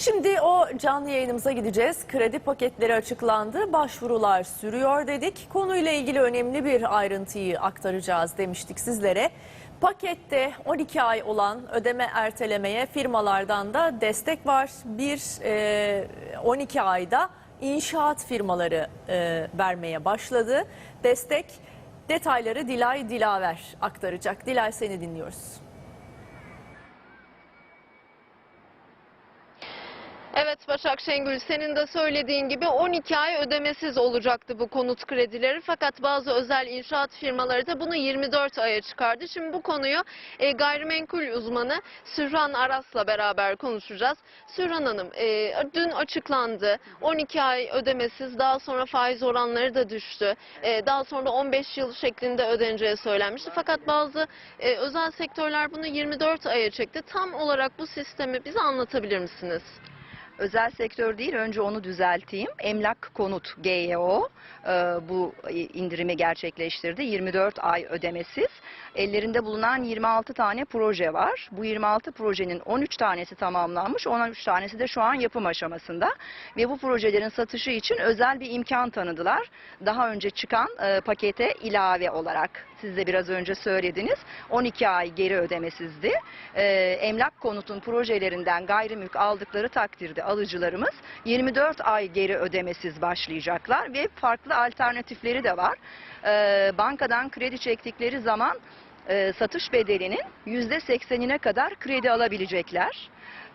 Şimdi o canlı yayınımıza gideceğiz. Kredi paketleri açıklandı, başvurular sürüyor dedik. Konuyla ilgili önemli bir ayrıntıyı aktaracağız demiştik sizlere. Pakette 12 ay olan ödeme ertelemeye firmalardan da destek var. Bir e, 12 ayda inşaat firmaları e, vermeye başladı. Destek detayları Dilay Dilaver aktaracak. Dilay seni dinliyoruz. Evet Başak Şengül senin de söylediğin gibi 12 ay ödemesiz olacaktı bu konut kredileri fakat bazı özel inşaat firmaları da bunu 24 aya çıkardı. Şimdi bu konuyu e, gayrimenkul uzmanı Sürhan Aras'la beraber konuşacağız. Sürhan Hanım e, dün açıklandı 12 ay ödemesiz daha sonra faiz oranları da düştü. E, daha sonra da 15 yıl şeklinde ödeneceği söylenmişti fakat bazı e, özel sektörler bunu 24 aya çekti. Tam olarak bu sistemi bize anlatabilir misiniz? Özel sektör değil önce onu düzelteyim. Emlak Konut GYO e, bu indirimi gerçekleştirdi. 24 ay ödemesiz. Ellerinde bulunan 26 tane proje var. Bu 26 projenin 13 tanesi tamamlanmış. 13 tanesi de şu an yapım aşamasında. Ve bu projelerin satışı için özel bir imkan tanıdılar. Daha önce çıkan e, pakete ilave olarak. Siz de biraz önce söylediniz. 12 ay geri ödemesizdi. E, emlak konutun projelerinden gayrimülk aldıkları takdirde alıcılarımız 24 ay geri ödemesiz başlayacaklar ve farklı alternatifleri de var. E, bankadan kredi çektikleri zaman e, satış bedelinin %80'ine kadar kredi alabilecekler.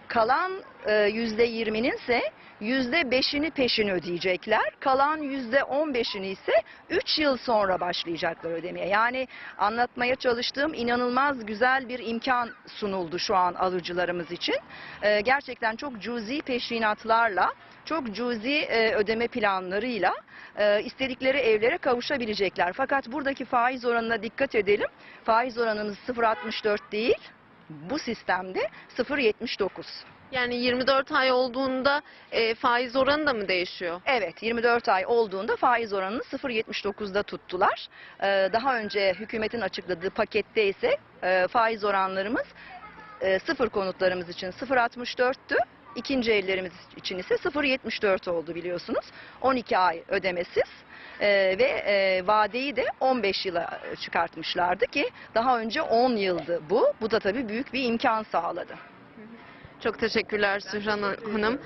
Kalan e, %20'nin ise %5'ini peşin ödeyecekler. Kalan %15'ini ise 3 yıl sonra başlayacaklar ödemeye. Yani anlatmaya çalıştığım inanılmaz güzel bir imkan sunuldu şu an alıcılarımız için. E, gerçekten çok cüzi peşinatlarla, çok cüzi e, ödeme planlarıyla e, istedikleri evlere kavuşabilecekler. Fakat buradaki faiz oranına dikkat edelim. Faiz oranımız 0.64 değil. Bu sistemde 0.79. Yani 24 ay olduğunda e, faiz oranı da mı değişiyor? Evet 24 ay olduğunda faiz oranını 0.79'da tuttular. Ee, daha önce hükümetin açıkladığı pakette ise e, faiz oranlarımız e, sıfır konutlarımız için 0.64'tü. İkinci ellerimiz için ise 0.74 oldu biliyorsunuz. 12 ay ödemesiz Ee, ve e, vadeyi de 15 yıla çıkartmışlardı ki daha önce 10 yıldı bu. Bu da tabii büyük bir imkan sağladı. Çok teşekkürler Sühran Hanım.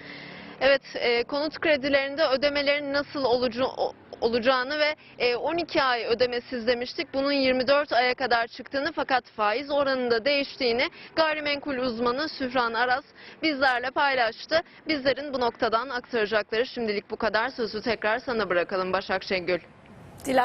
Evet, e, konut kredilerinde ödemelerin nasıl olucu, o- olacağını ve e, 12 ay ödemesiz demiştik. Bunun 24 aya kadar çıktığını fakat faiz oranında değiştiğini gayrimenkul uzmanı Sühran Aras bizlerle paylaştı. Bizlerin bu noktadan aktaracakları şimdilik bu kadar. Sözü tekrar sana bırakalım Başak Şengül.